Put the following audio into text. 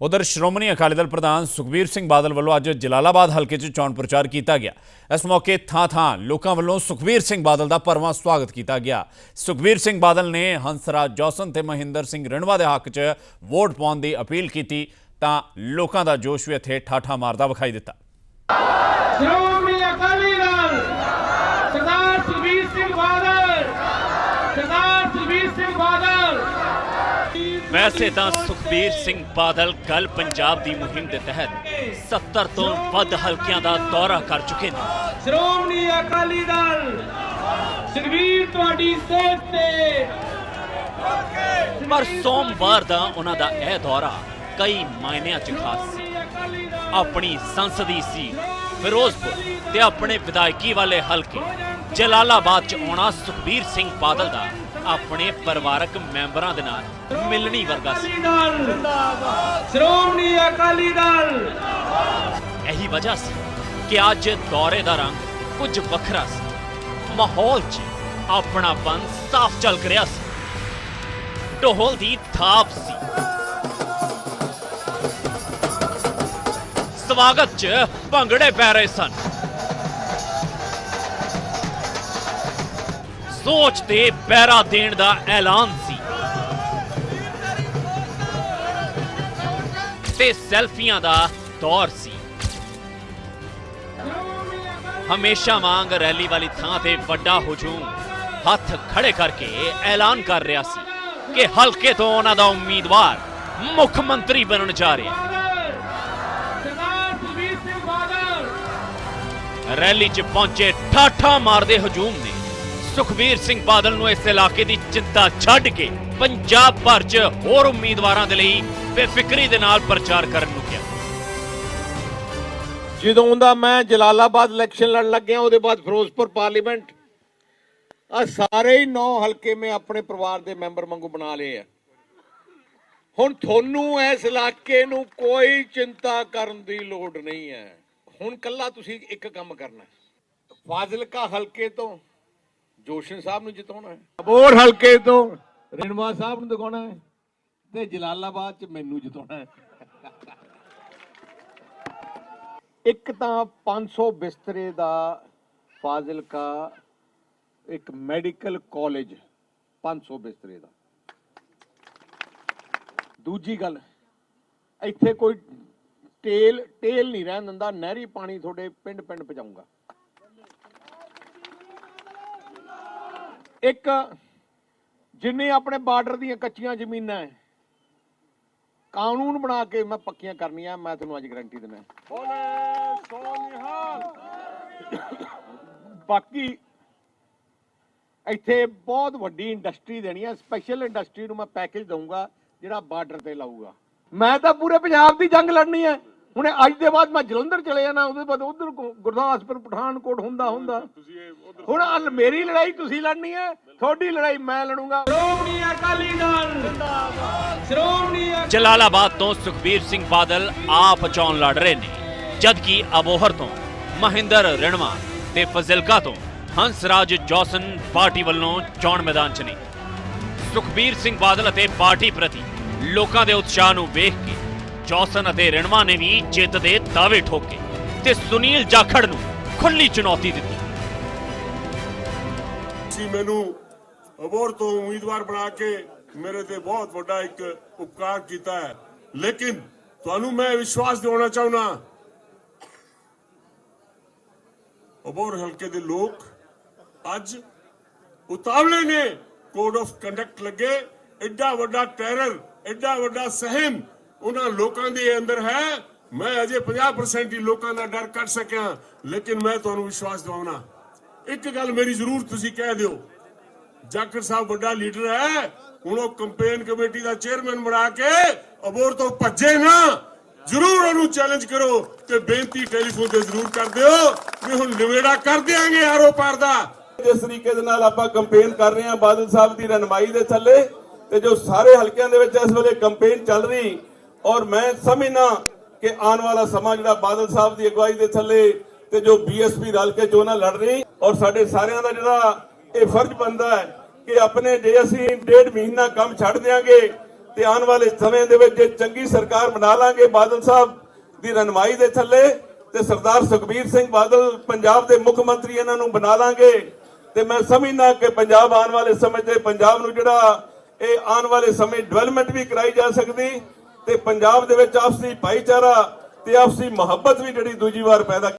ਉਧਰ ਸ਼੍ਰੋਮਣੀ ਅਕਾਲੀ ਦਲ ਪ੍ਰਧਾਨ ਸੁਖਬੀਰ ਸਿੰਘ ਬਾਦਲ ਵੱਲੋਂ ਅੱਜ ਜਲਾਲਾਬਾਦ ਹਲਕੇ 'ਚ ਚੋਣ ਪ੍ਰਚਾਰ ਕੀਤਾ ਗਿਆ। ਇਸ ਮੌਕੇ ਥਾਂ-ਥਾਂ ਲੋਕਾਂ ਵੱਲੋਂ ਸੁਖਬੀਰ ਸਿੰਘ ਬਾਦਲ ਦਾ ਭਰਵਾਂ ਸਵਾਗਤ ਕੀਤਾ ਗਿਆ। ਸੁਖਬੀਰ ਸਿੰਘ ਬਾਦਲ ਨੇ ਹੰਸਰਾਜ ਜੌਸਨ ਤੇ ਮਹਿੰਦਰ ਸਿੰਘ ਰਣਵਾ ਦੇ ਹੱਕ 'ਚ ਵੋਟ ਪਾਉਣ ਦੀ ਅਪੀਲ ਕੀਤੀ ਤਾਂ ਲੋਕਾਂ ਦਾ ਜੋਸ਼ ਵੀ ਇੱਥੇ ਠਾਠਾ ਮਾਰਦਾ ਵਿਖਾਈ ਦਿੱਤਾ। ਸ਼੍ਰੋਮਣੀ ਅਕਾਲੀ ਦਲ ਸਰਦਾਰ ਸੁਖਬੀਰ ਸਿੰਘ ਬਾਦਲ ਸਰਦਾਰ ਸੁਖਬੀਰ ਸਿੰਘ ਬਾਦਲ। ਵੈਸੇ ਤਾਂ ਸੁਖਬੀਰ ਸਿੰਘ ਬਾਦਲ ਕੱਲ ਪੰਜਾਬ ਦੀ ਮੁਹਿੰਮ ਦੇ ਤਹਿਤ 70 ਤੋਂ ਵੱਧ ਹਲਕਿਆਂ ਦਾ ਦੌਰਾ ਕਰ ਚੁੱਕੇ ਨੇ। ਸ਼੍ਰੋਮਣੀ ਅਕਾਲੀ ਦਲ ਸੁਖਬੀਰ ਤੁਹਾਡੀ ਸੋਚ ਤੇ। ਪਰ ਸੋਮਵਾਰ ਦਾ ਉਹਨਾਂ ਦਾ ਇਹ ਦੌਰਾ ਕਈ ਮਾਇਨਿਆਂ 'ਚ ਖਾਸ ਸੀ। ਆਪਣੀ ਸੰਸਦੀ ਸੀਟ ਫਿਰੋਜ਼ਪੁਰ ਤੇ ਆਪਣੇ ਵਿਧਾਇਕੀ ਵਾਲੇ ਹਲਕੇ ਜਲਾਲਾਬਾਦ 'ਚ ਆਉਣਾ ਸੁਖਬੀਰ ਸਿੰਘ ਬਾਦਲ ਦਾ ਆਪਣੇ ਪਰਿਵਾਰਕ ਮੈਂਬਰਾਂ ਦੇ ਨਾਲ ਮਿਲਣੀ ਵਰਗਾ ਸੀ। ਸ਼੍ਰੋਮਣੀ ਅਕਾਲੀ ਦਲ। ਇਹੀ ਵਜ੍ਹਾ ਸੀ ਕਿ ਅੱਜ ਦੌਰੇ ਦਾ ਰੰਗ ਕੁਝ ਵੱਖਰਾ ਸੀ। ਮਾਹੌਲ 'ਚ ਆਪਣਾਪਨ ਸਾਫ਼ ਝਲਕ ਰਿਹਾ ਸੀ। ਢੋਲ ਦੀ ਥਾਪ ਸੀ। ਸਵਾਗਤ 'ਚ ਭੰਗੜੇ ਪੈ ਰਹੇ ਸਨ। ਸੋਚ ਤੇ ਪੈਰਾ ਦੇਣ ਦਾ ਐਲਾਨ ਸੀ। ਤੇ ਸੈਲਫੀਆਂ ਦਾ ਦੌਰ ਸੀ। ਹਮੇਸ਼ਾ ਵਾਂਗ ਰੈਲੀ ਵਾਲੀ ਥਾਂ ਤੇ ਵੱਡਾ ਹਜੂਮ ਹੱਥ ਖੜੇ ਕਰਕੇ ਐਲਾਨ ਕਰ ਰਿਹਾ ਸੀ ਕਿ ਹਲਕੇ ਤੋਂ ਉਹਨਾਂ ਦਾ ਉਮੀਦਵਾਰ ਮੁੱਖ ਮੰਤਰੀ ਬਣਨ ਜਾ ਰਿਹਾ ਰੈਲੀ 'ਚ ਪਹੁੰਚੇ ਠਾਠਾ ਮਾਰਦੇ ਹਜੂਮ ਨੇ ਸੁਖਬੀਰ ਸਿੰਘ ਬਾਦਲ ਨੂੰ ਇਸ ਇਲਾਕੇ ਦੀ ਚਿੰਤਾ ਛੱਡ ਕੇ ਪੰਜਾਬ ਭਰ 'ਚ ਹੋਰ ਉਮੀਦਵਾਰਾਂ ਦੇ ਲਈ ਬੇਫਿਕਰੀ ਦੇ ਨਾਲ ਪ੍ਰਚਾਰ ਕਰਨ ਨੂੰ ਕਿਹਾ। ਜਦੋਂ ਦਾ ਮੈਂ ਜਲਾਲਾਬਾਦ ਇਲੈਕਸ਼ਨ ਲੜਨ ਲੱਗਿਆ, ਉਹਦੇ ਬਾਅਦ ਫਿਰੋਜ਼ਪੁਰ ਪਾਰਲੀਮੈਂਟ। ਆ ਸਾਰੇ ਹੀ 9 ਹਲਕੇ ਮੈਂ ਆਪਣੇ ਪਰਿਵਾਰ ਦੇ ਮੈਂਬਰ ਵਾਂਗੂ ਬਣਾ ਲਏ ਆ। ਹੁਣ ਤੁਹਾਨੂੰ ਇਸ ਇਲਾਕੇ ਨੂੰ ਕੋਈ ਚਿੰਤਾ ਕਰਨ ਦੀ ਲੋੜ ਨਹੀਂ ਹੈ। ਹੁਣ ਕੱਲਾ ਤੁਸੀਂ ਇੱਕ ਕੰਮ ਕਰਨਾ ਫਾਜ਼ਿਲਕਾ ਹਲਕੇ ਤੋਂ ਜੋਸ਼ਨ ਸਾਹਿਬ ਨੂੰ ਜਿਤਾਉਣਾ ਹੈ। ਅਬੋਰ ਹਲਕੇ ਤੋਂ ਰਿਣਵਾ ਸਾਹਿਬ ਨੂੰ ਦਿਖਾਉਣਾ ਹੈ ਤੇ ਜਲਾਲਾਬਾਦ ਚ ਮੈਨੂੰ ਜਿਤਾਉਣਾ ਹੈ। ਇੱਕ ਤਾਂ 500 ਬਿਸਤਰੇ ਦਾ ਫਾਜ਼ਿਲਕਾ ਇੱਕ ਮੈਡੀਕਲ ਕਾਲਜ 500 ਬਿਸਤਰੇ ਦਾ। ਦੂਜੀ ਗੱਲ, ਇੱਥੇ ਕੋਈ ਟੇਲ ਟੇਲ ਨਹੀਂ ਰਹਿਣ ਦਿੰਦਾ, ਨਹਿਰੀ ਪਾਣੀ ਤੁਹਾਡੇ ਪਿੰਡ ਪਿੰਡ ਪਹੁੰਚਾਊਗਾ। ਇੱਕ ਜਿੰਨੇ ਆਪਣੇ ਬਾਰਡਰ ਦੀਆਂ ਕੱਚੀਆਂ ਜ਼ਮੀਨਾਂ ਹੈ ਕਾਨੂੰਨ ਬਣਾ ਕੇ ਮੈਂ ਪੱਕੀਆਂ ਕਰਨੀਆਂ ਮੈਂ ਤੁਹਾਨੂੰ ਅੱਜ ਗਾਰੰਟੀ ਦਿੰਦਾ। ਬਾਕੀ ਇੱਥੇ ਬਹੁਤ ਵੱਡੀ ਇੰਡਸਟਰੀ ਦੇਣੀ ਹੈ ਸਪੈਸ਼ਲ ਇੰਡਸਟਰੀ ਨੂੰ ਮੈਂ ਪੈਕੇਜ ਦਊਂਗਾ ਜਿਹੜਾ ਬਾਰਡਰ ਤੇ ਲਾਊਗਾ। ਮੈਂ ਤਾਂ ਪੂਰੇ ਪੰਜਾਬ ਦੀ ਜੰਗ ਲੜਨੀ ਹੈ। ਹੁਣ ਅੱਜ ਦੇ ਬਾਅਦ ਮੈਂ ਜਲੰਧਰ ਚਲੇ ਜਾਣਾ ਉਹਦੇ ਬਾਅਦ ਉਧਰ ਗੁਰਦਾਸਪੁਰ ਪਠਾਨਕੋਟ ਹੁੰਦਾ ਹੁੰਦਾ। ਹੁਣ ਮੇਰੀ ਲੜਾਈ ਤੁਸੀਂ ਲੜਨੀ ਹੈ ਤੁਹਾਡੀ ਲੜਾਈ ਮੈਂ ਲੜੂੰਗਾ। ਸ਼੍ਰੋਮਣੀ ਅਕਾਲੀ ਦਲ। ਜਿੰਦਾਬਾਦ ਸ਼੍ਰੋਮਣੀ ਜਲਾਲਾਬਾਦ ਤੋਂ ਸੁਖਬੀਰ ਸਿੰਘ ਬਾਦਲ ਆਪ ਚੋਣ ਲੜ ਰਹੇ ਨੇ ਜਦਕਿ ਅਬੋਹਰ ਤੋਂ ਮਹਿੰਦਰ ਰਿਣਵਾ ਤੇ ਫਜ਼ਿਲਕਾ ਤੋਂ ਹੰਸਰਾਜ ਜੌਸਨ ਪਾਰਟੀ ਵੱਲੋਂ ਚੋਣ ਮੈਦਾਨ 'ਚ ਨੇ। ਸੁਖਬੀਰ ਸਿੰਘ ਬਾਦਲ ਅਤੇ ਪਾਰਟੀ ਪ੍ਰਤੀ ਲੋਕਾਂ ਦੇ ਉਤਸ਼ਾਹ ਨੂੰ ਵੇਖ ਕੇ ਜੌਸਨ ਅਤੇ ਰਿਣਵਾ ਨੇ ਵੀ ਜਿੱਤ ਦੇ ਦਾਅਵੇ ਠੋਕੇ ਤੇ ਸੁਨੀਲ ਜਾਖੜ ਨੂੰ ਖੁੱਲੀ ਚੁਣੌਤੀ ਦਿੱਤੀ। ਸੀ ਮੈਨੂੰ ਅਬੋਰ ਤੋਂ ਉਮੀਦਵਾਰ ਬਣਾ ਕੇ ਮੇਰੇ ਤੇ ਬਹੁਤ ਵੱਡਾ ਇੱਕ ਉਪਕਾਰ ਕੀਤਾ ਹੈ। ਲੇਕਿਨ ਤੁਹਾਨੂੰ ਮੈਂ ਵਿਸ਼ਵਾਸ ਦਿਵਾਉਣਾ ਚਾਹੁੰਦਾ ਅਬੋਰ ਹਲਕੇ ਦੇ ਲੋਕ ਅੱਜ ਉਤਾਵਲੇ ਨੇ ਕੋਡ ਆਫ ਕੰਡਕਟ ਲੱਗੇ ਐਡਾ ਵੱਡਾ ਟੈਰਰ ਐਡਾ ਵੱਡਾ ਸਹਿਮ ਉਹਨਾਂ ਲੋਕਾਂ ਦੇ ਅੰਦਰ ਹੈ। ਮੈਂ ਅਜੇ 50% ਹੀ ਲੋਕਾਂ ਦਾ ਡਰ ਕੱਢ ਸਕਿਆ। ਲੇਕਿਨ ਮੈਂ ਤੁਹਾਨੂੰ ਵਿਸ਼ਵਾਸ ਦਿਵਾਉਣਾ, ਇੱਕ ਗੱਲ ਮੇਰੀ ਜ਼ਰੂਰ ਤੁਸੀਂ ਕਹਿ ਦਿਓ। ਜਾਖੜ ਸਾਹਿਬ ਵੱਡਾ ਲੀਡਰ ਹੈ। ਹੁਣ ਉਹ ਕੰਪੇਨ ਕਮੇਟੀ ਦਾ ਚੇਅਰਮੈਨ ਬਣਾ ਕੇ ਅਬੋਰ ਤੋਂ ਭੱਜੇ ਨਾ। ਜ਼ਰੂਰ ਉਹਨੂੰ ਚੈਲੰਜ ਕਰੋ ਤੇ ਬੇਨਤੀ ਟੈਲੀਫੋਨ ਤੇ ਜ਼ਰੂਰ ਕਰ ਦਿਓ। ਵੀ ਹੁਣ ਨਿਵੇੜਾ ਕਰ ਦਿਆਂਗੇ ਆਰੋ ਪਾਰ ਦਾ। ਜਿਸ ਤਰੀਕੇ ਦੇ ਨਾਲ ਆਪਾਂ ਕੰਪੇਨ ਕਰ ਰਹੇ ਹਾਂ ਬਾਦਲ ਸਾਹਿਬ ਦੀ ਰਹਿਨਮਾਈ ਦੇ ਥੱਲੇ ਤੇ ਜੋ ਸਾਰੇ ਹਲਕਿਆਂ ਦੇ ਵਿੱਚ ਇਸ ਵੇਲੇ ਕੰਪੇਨ ਚੱਲ ਰਹੀ ਔਰ ਮੈਂ ਸਮਝਣਾ ਕਿ ਆਉਣ ਵਾਲਾ ਸਮਾਂ ਜਿਹੜਾ ਬਾਦਲ ਸਾਹਿਬ ਦੀ ਅਗਵਾਈ ਦੇ ਥੱਲੇ ਤੇ ਜੋ ਬੀਐਸਪੀ ਰਲ ਕੇ ਚੋਣਾਂ ਲੜ ਰਹੀ ਔਰ ਸਾਡੇ ਸਾਰਿਆਂ ਦਾ ਜਿਹੜਾ ਇਹ ਫਰਜ਼ ਬਣਦਾ ਹੈ ਕਿ ਆਪਣੇ ਜੇ ਅਸੀਂ ਡੇਢ ਮਹੀਨਾ ਕੰਮ ਛੱਡ ਦਿਆਂਗੇ ਤੇ ਆਉਣ ਵਾਲੇ ਸਮੇਂ ਦੇ ਵਿੱਚ ਜੇ ਚੰਗੀ ਸਰਕਾਰ ਬਣਾ ਲਾਂਗੇ ਬਾਦਲ ਸਾਹਿਬ ਦੀ ਰਹਿਨਮਾਈ ਦੇ ਥੱਲੇ ਤੇ ਸਰਦਾਰ ਸੁਖਬੀਰ ਸਿੰਘ ਬਾਦਲ ਪੰਜਾਬ ਦੇ ਮੁੱਖ ਮੰਤਰੀ ਇਹਨਾਂ ਨੂੰ ਬਣਾ ਲਾਂਗੇ ਤੇ ਮੈਂ ਸਮਝਦਾ ਕਿ ਪੰਜਾਬ ਆਉਣ ਵਾਲੇ ਸਮੇਂ ਤੇ ਪੰਜਾਬ ਨੂੰ ਜਿਹੜਾ ਇਹ ਆਉਣ ਵਾਲੇ ਸਮੇਂ ਡਿਵੈਲਪਮੈਂਟ ਵੀ ਕਰਾਈ ਜਾ ਸਕਦੀ ਤੇ ਪੰਜਾਬ ਦੇ ਵਿੱਚ ਆਪਸੀ ਭਾਈਚਾਰਾ ਤੇ ਆਪਸੀ ਮੁਹੱਬਤ ਵੀ ਜਿਹੜੀ ਦੂਜੀ ਵਾਰ ਪੈਦਾ